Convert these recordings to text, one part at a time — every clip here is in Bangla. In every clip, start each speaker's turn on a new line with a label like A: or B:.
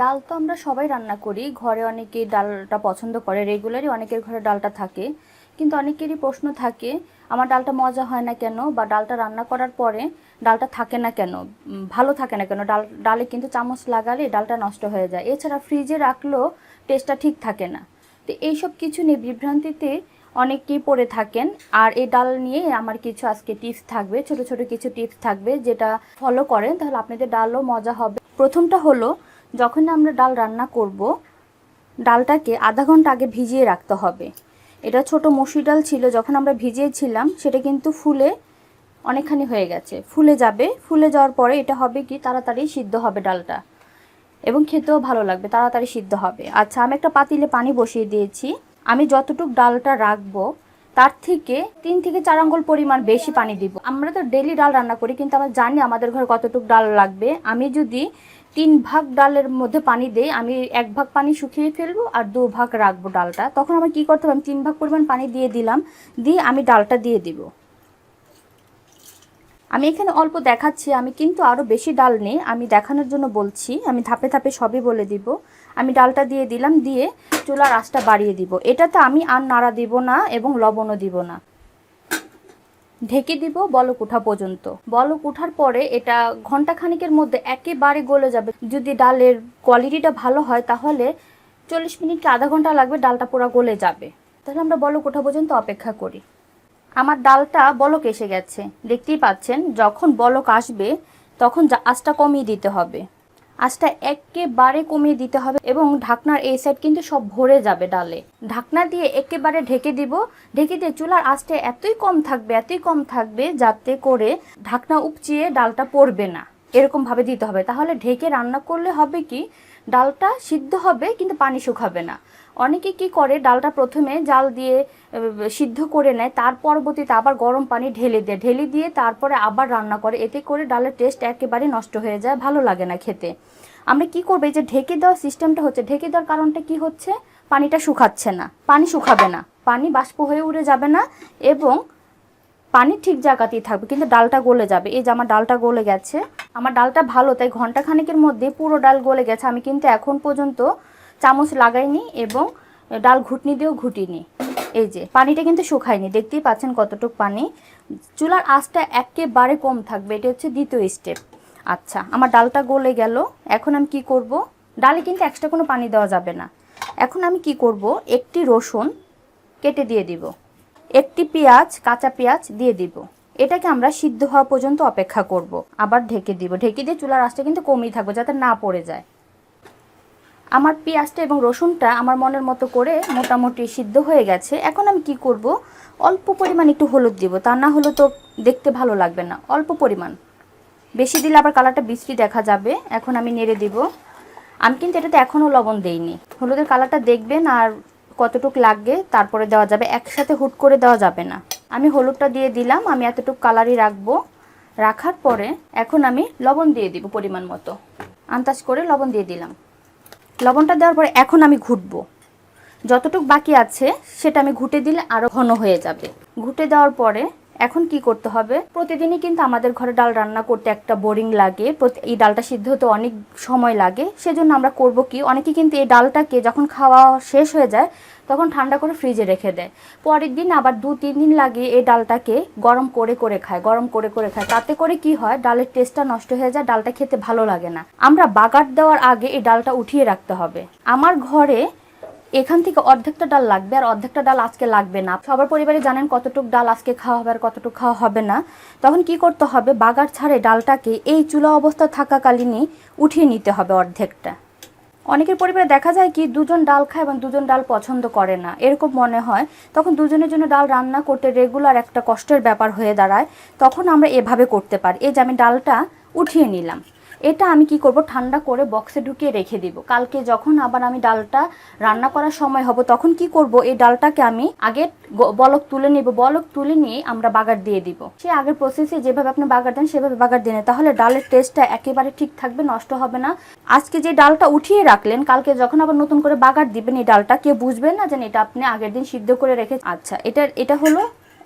A: ডাল তো আমরা সবাই রান্না করি। ঘরে অনেকেই ডালটা পছন্দ করে রেগুলারই অনেকের ঘরে ডালটা থাকে। কিন্তু অনেকেরই প্রশ্ন থাকে, আমার ডালটা মজা হয় না কেন? বা ডালটা রান্না করার পরে ডালটা থাকে না কেন? ভালো থাকে না কেন? ডাল, ডালে কিন্তু চামচ লাগালে ডালটা নষ্ট হয়ে যায়। এছাড়া ফ্রিজে রাখলেও টেস্টটা ঠিক থাকে না। তো এইসব কিছু নিয়ে বিভ্রান্তিতে অনেকেই পড়ে থাকেন। আর এই ডাল নিয়ে আমার কিছু আজকে টিপস থাকবে, ছোট ছোট কিছু টিপস থাকবে, যেটা ফলো করেন, তাহলে আপনাদের ডালও মজা হবে। প্রথমটা হলো যখন আমরা ডাল রান্না করব, ডালটাকে আধা ঘণ্টা আগে ভিজিয়ে রাখতে হবে। এটা ছোট মসুর ডাল ছিল, যখন আমরা ভিজিয়েছিলাম, সেটা কিন্তু ফুলে অনেকখানি হয়ে গেছে। ফুলে যাবে, ফুলে যাওয়ার পরে এটা হবে কি, তাড়াতাড়ি সিদ্ধ হবে ডালটা। এবং খেতেও ভালো লাগবে, তাড়াতাড়ি সিদ্ধ হবে। আচ্ছা আমি একটা পাতিলে পানি বসিয়ে দিয়েছি। আমি যতটুক ডালটা রাখব, তার থেকে তিন থেকে চার আঙ্গুল পরিমাণ বেশি পানি দিব। আমরা তো ডেলি ডাল রান্না করি, কিন্তু আমরা জানি আমাদের ঘরে কতটুক ডাল লাগবে। আমি যদি তিন ভাগ ডালের মধ্যে পানি দেই, আমি এক ভাগ পানি শুকিয়ে ফেলব আর দু ভাগ রাখব ডালটা। তখন আমার কি করতে হবে? আমি তিন ভাগ পরিমাণ পানি দিয়ে দিলাম, দিয়ে আমি ডালটা দিয়ে দিব। আমি এখানে অল্প দেখাচ্ছি, আমি কিন্তু আরও বেশি ডাল নেই, আমি দেখানোর জন্য বলছি, আমি ধাপে ধাপে সবই বলে দিব। আমি ডালটা দিয়ে দিলাম, দিয়ে চুলার আঁচটা বাড়িয়ে দিব। এটাতে আমি আর নাড়া দিব না এবং লবণও দিব না। ঢেকে দিব বলক উঠা পর্যন্ত। বলক উঠার পরে এটা ঘণ্টা খানিকের মধ্যে একেবারে গলে যাবে। যদি ডালের কোয়ালিটিটা ভালো হয়, তাহলে চল্লিশ মিনিট কি আধা ঘণ্টা লাগবে ডালটা পুরো গলে যাবে। তাহলে আমরা বলক ওঠা পর্যন্ত অপেক্ষা করি। আমার ডালটা বলক এসে গেছে। দেখতেই পাচ্ছেন, যখন বলক আসবে, তখন আঁচটা কমিয়ে দিতে হবে। আঁচটা একেবারে কমিয়ে দিতে হবে এবং ঢাকনার এই সাইড কিন্তু সব ভরে যাবে ডালে। ঢাকনা দিয়ে একেবারে ঢেকে দিব। ঢেকে দিয়ে চুলার আঁচটা এতই কম থাকবে, এতই কম থাকবে যাতে করে ঢাকনা উপচিয়ে ডালটা পড়বে না। এরকম ভাবে দিতে হবে। তাহলে ঢেকে রান্না করলে হবে কি, ডালটা সিদ্ধ হবে কিন্তু পানি শুকাবে না। অনেকে কি করে? ডালটা প্রথমে জাল দিয়ে সিদ্ধ করে নেয়, তার পরবর্তীতে আবার গরম পানি ঢেলে দেয়। ঢেলে দিয়ে তারপরে আবার রান্না করে। এতে করে ডালের টেস্ট একেবারে নষ্ট হয়ে যায়, ভালো লাগে না খেতে। আমরা কি করব? এই যে ঢেকে দেওয়ার সিস্টেমটা হচ্ছে, ঢেকে দেওয়ার কারণটা কি হচ্ছে? পানিটা শুকাচ্ছে না, পানি শুকাবে না। পানি বাষ্প হয়ে উড়ে যাবে না এবং পানি ঠিক জায়গাতেই থাকবে, কিন্তু ডালটা গলে যাবে। এই যে আমার ডালটা গলে গেছে, আমার ডালটা ভালো, তাই ঘণ্টা খানেকের মধ্যে পুরো ডাল গলে গেছে। আমি কিন্তু এখন পর্যন্ত চামচ লাগাইনি এবং ডাল ঘুটনি দিয়েও ঘুটিনি। এই যে, পানিটা কিন্তু শুকায়নি। দেখতেই পাচ্ছেন কতটুকু পানি। চুলার আঁচটা একেবারে কম থাকবে। এটা হচ্ছে দ্বিতীয় স্টেপ আচ্ছা আমার ডালটা গলে গেল। এখন আমি কি করব? ডালে কিন্তু এক্সট্রা কোনো পানি দেওয়া যাবে না। এখন আমি কি করব? একটি রসুন কেটে দিয়ে দিব। একটি পেঁয়াজ, কাঁচা পেঁয়াজ দিয়ে দিব। এটাকে আমরা সিদ্ধ হওয়া পর্যন্ত অপেক্ষা করব। আবার ঢেকে দিব। ঢেকে দিয়ে চুলার আঁচটা কিন্তু কমই থাকবে, যাতে না পড়ে যায়। আমার পেঁয়াজটা এবং রসুনটা আমার মনের মতো করে মোটামুটি সিদ্ধ হয়ে গেছে। এখন আমি কি করব? অল্প পরিমাণ একটু হলুদ দিব। তা না হলে তো দেখতে ভালো লাগবে না। অল্প পরিমাণ। বেশি দিলে আবার কালারটা বিশ্রী দেখা যাবে। এখন আমি নেড়ে দিব। আমি কিন্তু এটাতে এখনও লবণ দেইনি। হলুদের কালারটা দেখবেন আর কতটুক লাগবে, তারপরে দেওয়া যাবে। একসাথে হুট করে দেওয়া যাবে না। আমি হলুদটা দিয়ে দিলাম। আমি এতটুক কালারই রাখব। রাখার পরে এখন আমি লবণ দিয়ে দিব পরিমাণ মতো। আন্দাজ করে লবণ দিয়ে দিলাম। লবণটা দেওয়ার পরে এখন আমি ঘুটবো। যতটুক বাকি আছে, সেটা আমি ঘুটে দিলে আরও ঘন হয়ে যাবে। ঘুটে দেওয়ার পরে এখন কি করতে হবে? প্রতিদিনই কিন্তু আমাদের ঘরে ডাল রান্না করতে একটা বোরিং লাগে। এই ডালটা সিদ্ধ হতে অনেক সময় লাগে। সেজন্য আমরা করব কি? অনেকে কিন্তু এই ডালটাকে যখন খাওয়া শেষ হয়ে যায় তখন ঠান্ডা করে ফ্রিজে রেখে দেয়। পরের দিন আবার দু, তিন দিন লাগে এই ডালটাকে গরম করে করে খায়, গরম করে করে খায়। তাতে করে কি হয়, ডালের টেস্টটা নষ্ট হয়ে যায়, ডালটা খেতে ভালো লাগে না। আমরা বাগার দেওয়ার আগে এই ডালটা উঠিয়ে রাখতে হবে। আমার ঘরে এখান থেকে অর্ধেকটা ডাল লাগবে আর অর্ধেকটা ডাল আজকে লাগবে না। সবার পরিবারে জানেন কতটুক ডাল আজকে খাওয়া হবে আর কতটুক খাওয়া হবে না। তখন কি করতে হবে, বাগার ছাড়ে ডালটাকে এই চুলা অবস্থা থাকাকালীনই উঠিয়ে নিতে হবে অর্ধেকটা। অনেকের পরিবারে দেখা যায় কি, দুজন ডাল খায় এবং দুজন ডাল পছন্দ করে না। এরকম মনে হয়। তখন দুজনের জন্য ডাল রান্না করতে রেগুলার একটা কষ্টের ব্যাপার হয়ে দাঁড়ায়। তখন আমরা এভাবে করতে পারি। এই যে আমি ডালটা উঠিয়ে নিলাম। এটা আমি কি করব? ঠান্ডা করে বক্সে ঢুকিয়ে রেখে দিব। কালকে যখন আবার আমি ডালটা রান্না করার সময় হব, তখন কি করব? এই ডালটাকে আমি আগে বলক তুলে নিব। বলক তুলে নিয়ে আমরা বাগার দিয়ে দিব। সে আগের প্রসেসে যেভাবে আপনি বাগার দেন, সেভাবে বাগার দিয়ে। তাহলে ডালের টেস্টটা একেবারে ঠিক থাকবে, নষ্ট হবে না। আজকে যে ডালটা উঠিয়ে রাখলেন, কালকে যখন আবার নতুন করে বাগার দিবেন এই ডালটা, কেউ বুঝবেন না যে এটা আপনি আগের দিন সিদ্ধ করে রেখে আচ্ছা এটা এটা হলো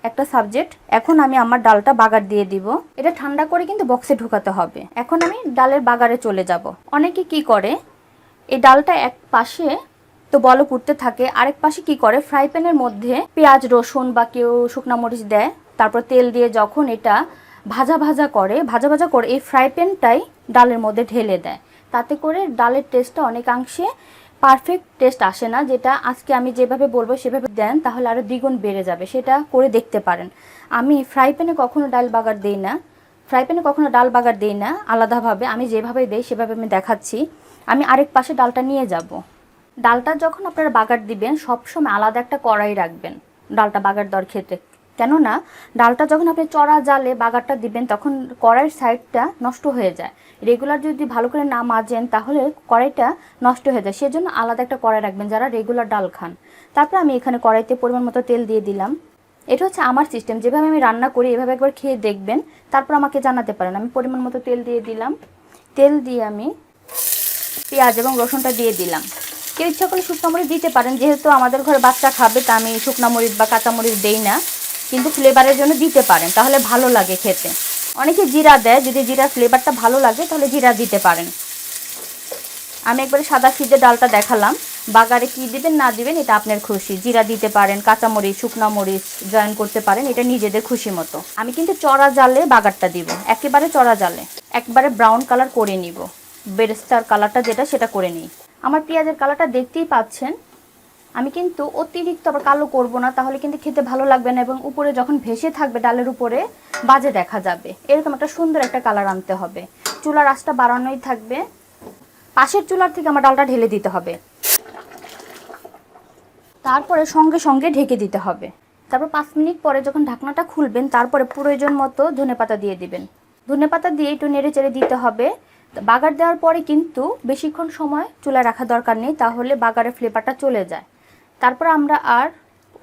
A: একটা সাবজেক্ট এখন আমি আমার ডালটা বাগার দিয়ে দিব। এটা ঠান্ডা করে কিন্তু বক্সে ঢোকাতে হবে। এখন আমি ডালের বাগারে চলে যাব। অনেকে কি করে, এই ডালটা এক পাশে তো বলক উঠতে থাকে, আরেক পাশে কি করে ফ্রাই প্যানের মধ্যে পেঁয়াজ, রসুন বা কেউ শুকনা মরিচ দেয়, তারপর তেল দিয়ে যখন এটা ভাজা ভাজা করে, ভাজা ভাজা করে এই ফ্রাই প্যানটাই ডালের মধ্যে ঢেলে দেয়। তাতে করে ডালের টেস্টটা অনেকাংশে পারফেক্ট টেস্ট আসে না, যেটা আজকে আমি যেভাবে বলব সেভাবে দেন, তাহলে আরও দ্বিগুণ বেড়ে যাবে, সেটা করে দেখতে পারেন। আমি ফ্রাই প্যানে কখনো ডাল বাগার দিই না ফ্রাই প্যানে কখনো ডাল বাগার দিই না, আলাদাভাবে আমি যেভাবে দিই সেভাবে আমি দেখাচ্ছি। আমি আরেক পাশে ডালটা নিয়ে যাব। ডালটা যখন আপনারা বাগার দিবেন, সবসময় আলাদা একটা কড়াই রাখবেন, ডালটা বাগার দর খেতে কেননা ডালটা যখন আপনি চড়া জালে বাগারটা দিবেন, তখন কড়াইয়ের সাইডটা নষ্ট হয়ে যায়। রেগুলার যদি ভালো করে না মাজেন, তাহলে কড়াইটা নষ্ট হয়ে যায়। সেজন্য আলাদা একটা কড়াই রাখবেন যারা রেগুলার ডাল খান। তারপর আমি এখানে কড়াইতে পরিমাণ মতো তেল দিয়ে দিলাম। এটা হচ্ছে আমার সিস্টেম যেভাবে আমি রান্না করি, এভাবে একবার খেয়ে দেখবেন। তারপর আমাকে জানাতে পারেন। আমি পরিমাণ মতো তেল দিয়ে দিলাম। তেল দিয়ে আমি পেঁয়াজ এবং রসুনটা দিয়ে দিলাম। কেউ ইচ্ছা করলে শুকনো মরিচ দিতে পারেন। যেহেতু আমাদের ঘরে বাচ্চা খাবে, তা আমি শুকনো মরিচ বা কাঁচা মরিচ দেই না। কিন্তু ফ্লেভারের জন্য দিতে পারেন, তাহলে ভালো লাগে খেতে। অনেকে জিরা দেয়, যদি জিরার ফ্লেভারটা ভালো লাগে, তাহলে জিরা দিতে পারেন। আমি একবারে সাদা সিজে ডালটা দেখালাম। বাগারে কি দিবেন, না দিবেন, এটা আপনার খুশি। জিরা দিতে পারেন, কাঁচামরিচ, শুকনা মরিচ জয়েন করতে পারেন, এটা নিজেদের খুশি মতো। আমি কিন্তু চড়া জালে বাগারটা দিব, একেবারে চড়া জালে। একবারে ব্রাউন কালার করে নিব। বেরেস্তার কালারটা যেটা, সেটা করে নিই। আমার পেঁয়াজের কালারটা দেখতেই পাচ্ছেন। আমি কিন্তু অতিরিক্ত আবার কালো করব না, তাহলে কিন্তু খেতে ভালো লাগবে না এবং উপরে যখন ভেসে থাকবে ডালের উপরে, বাজে দেখা যাবে। এরকম একটা সুন্দর একটা কালার আনতে হবে। চুলার আঁচটা বাড়ানোই থাকবে। পাশের চুলার থেকে আমার ডালটা ঢেলে দিতে হবে। তারপরে সঙ্গে সঙ্গে ঢেকে দিতে হবে। তারপর পাঁচ মিনিট পরে যখন ঢাকনাটা খুলবেন, তারপরে প্রয়োজন মতো ধনেপাতা দিয়ে দিবেন। ধনেপাতা দিয়ে একটু নেড়ে চেড়ে দিতে হবে। বাগার দেওয়ার পরে কিন্তু বেশিক্ষণ সময় চুলায় রাখা দরকার নেই, তাহলে বাগারের ফ্লেভারটা চলে যায়। তারপর আমরা আর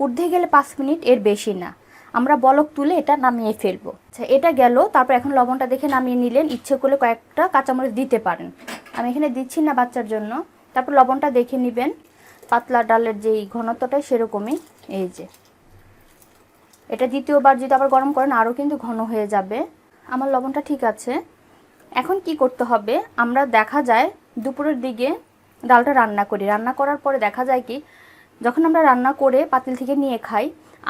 A: ঊর্ধ্বে গেলে পাঁচ মিনিট এর বেশি না। আমরা বলক তুলে এটা নামিয়ে ফেলব। আচ্ছা এটা গেল, তারপর এখন লবণটা দেখে নামিয়ে নিলেন। ইচ্ছে করলে কয়েকটা কাঁচামরিচ দিতে পারেন। আমি এখানে দিচ্ছি না বাচ্চার জন্য। তারপর লবণটা দেখে নেবেন। পাতলা ডালের যেই ঘনত্বটাই সেরকমই, এই যে। এটা দ্বিতীয়বার যদি আবার গরম করেন, আরও কিন্তু ঘন হয়ে যাবে। আমার লবণটা ঠিক আছে। এখন কি করতে হবে? আমরা দেখা যায় দুপুরের দিকে ডালটা রান্না করি। রান্না করার পরে দেখা যায় কি যখন আমরা রান্না করে পাতিল থেকে নিয়ে খাই,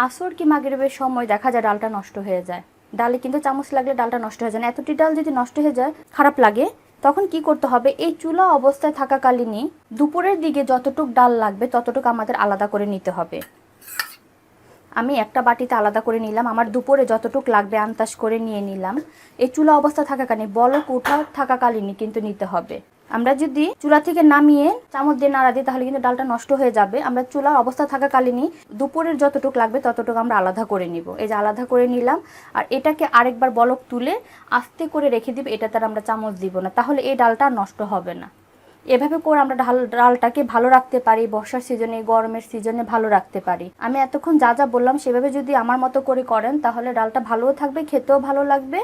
A: আসর কি মাগরিবের সময় দেখা যায় ডালটা নষ্ট হয়ে যায়। ডালে কিন্তু চামচ লাগলে ডালটা নষ্ট হয়ে যায় না। এতটি ডাল যদি নষ্ট হয়ে যায়, খারাপ লাগে। তখন কি করতে হবে? এই চুলা অবস্থায় থাকাকালীনই দুপুরের দিকে যতটুক ডাল লাগবে, ততটুকু আমাদের আলাদা করে নিতে হবে। আমি একটা বাটিতে আলাদা করে নিলাম। আমার দুপুরে যতটুক লাগবে আন্তাস করে নিয়ে নিলাম। এই চুলা অবস্থা থাকাকালীন বলক উঠা থাকাকালীনই কিন্তু নিতে হবে। আমরা যদি চুলা থেকে নামিয়ে চামচ দিয়ে নাড়া দিই, তাহলে কিন্তু ডালটা নষ্ট হয়ে যাবে। আমরা চুলার অবস্থা থাকাকালীনই দুপুরের যতটুকু লাগবে, ততটুকু আমরা আলাদা করে নিব। এই যে আলাদা করে নিলাম, আর এটাকে আরেকবার বলক তুলে আস্তে করে রেখে দিব এটা তার আমরা চামচ দিব না। তাহলে এই ডালটা নষ্ট হবে না। এভাবে করে আমরা ডাল ডালটাকে ভালো রাখতে পারি, বর্ষার সিজনে, গরমের সিজনে ভালো রাখতে পারি। আমি এতক্ষণ যা যা বললাম, সেভাবে যদি আমার মতো করে করেন, তাহলে ডালটা ভালোও থাকবে, খেতেও ভালো লাগবে,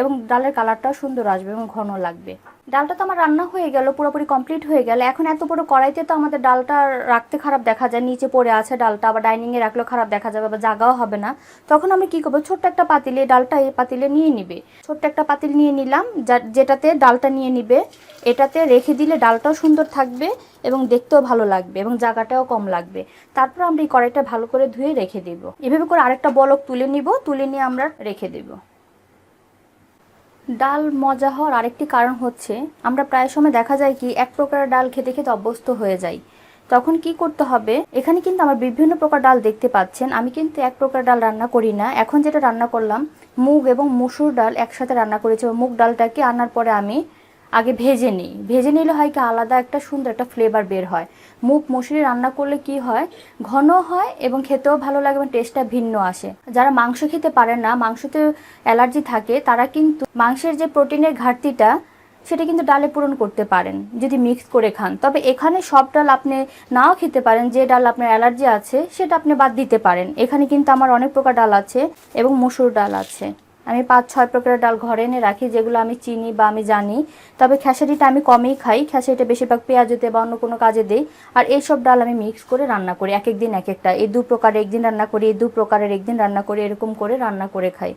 A: এবং ডালের কালারটাও সুন্দর আসবে এবং ঘন লাগবে। ডালটা তো আমার রান্না হয়ে গেল, পুরোপুরি কমপ্লিট হয়ে গেল। এখন এত বড় কড়াইতে তো আমাদের ডালটা রাখতে খারাপ দেখা যায়। নিচে পড়ে আছে ডালটা, আবার ডাইনিংয়ে রাখলেও খারাপ দেখা যাবে বা জাগাও হবে না। তখন আমি কি করব, ছোট্ট একটা পাতিলে ডালটা এই পাতিলে নিয়ে নিবে। ছোট্ট একটা পাতিল নিয়ে নিলাম যেটাতে ডালটা নিয়ে নিবে। এটাতে রেখে দিলে ডালটাও সুন্দর থাকবে এবং দেখতেও ভালো লাগবে এবং জায়গাটাও কম লাগবে। তারপর আমরা এই কড়াইটা ভালো করে ধুয়ে রেখে দেব। এভাবে করে আরেকটা বলক তুলে নিব, তুলে নিয়ে আমরা রেখে দেব। ডাল মজা হওয়ার আরেকটি কারণ হচ্ছে, আমরা প্রায় সময় দেখা যায় কি, এক প্রকার ডাল খেতে খেতে অভ্যস্ত হয়ে যাই। তখন কি করতে হবে? এখানে কিন্তু আমার বিভিন্ন প্রকার ডাল দেখতে পাচ্ছেন। আমি কিন্তু এক প্রকার ডাল রান্না করি না। এখন যেটা রান্না করলাম, মুগ এবং মুসুর ডাল একসাথে রান্না করেছি। মুগ ডালটাকে আনার পরে আমি আগে ভেজে নিই। ভেজে নিলে হয় কি, আলাদা একটা সুন্দর একটা ফ্লেভার বের হয়। মুখ মসুরি রান্না করলে কি হয় ঘন হয় এবং খেতেও ভালো লাগে এবং টেস্টটা ভিন্ন আসে। যারা মাংস খেতে পারে না, মাংসতে অ্যালার্জি থাকে, তারা কিন্তু মাংসের যে প্রোটিনের ঘাটতিটা, সেটা কিন্তু ডালে পূরণ করতে পারেন, যদি মিক্স করে খান। তবে এখানে সব ডাল আপনি নাও খেতে পারেন, যে ডাল আপনার অ্যালার্জি আছে, সেটা আপনি বাদ দিতে পারেন। এখানে কিন্তু আমার অনেক প্রকার ডাল আছে এবং মসুর ডাল আছে। আমি পাঁচ, ছয় প্রকারের ডাল ঘরে এনে রাখি, যেগুলো আমি চিনি বা আমি জানি। তবে খেসারিটা আমি কমেই খাই, খেসারিটা বেশিরভাগ পেঁয়াজতে বা অন্য কোনো কাজে দেই। আর এইসব ডাল আমি মিক্স করে রান্না করি এক একদিন এক একটা এই দু প্রকারের একদিন রান্না করি, এই দু প্রকারের একদিন রান্না করি, এরকম করে রান্না করে খাই।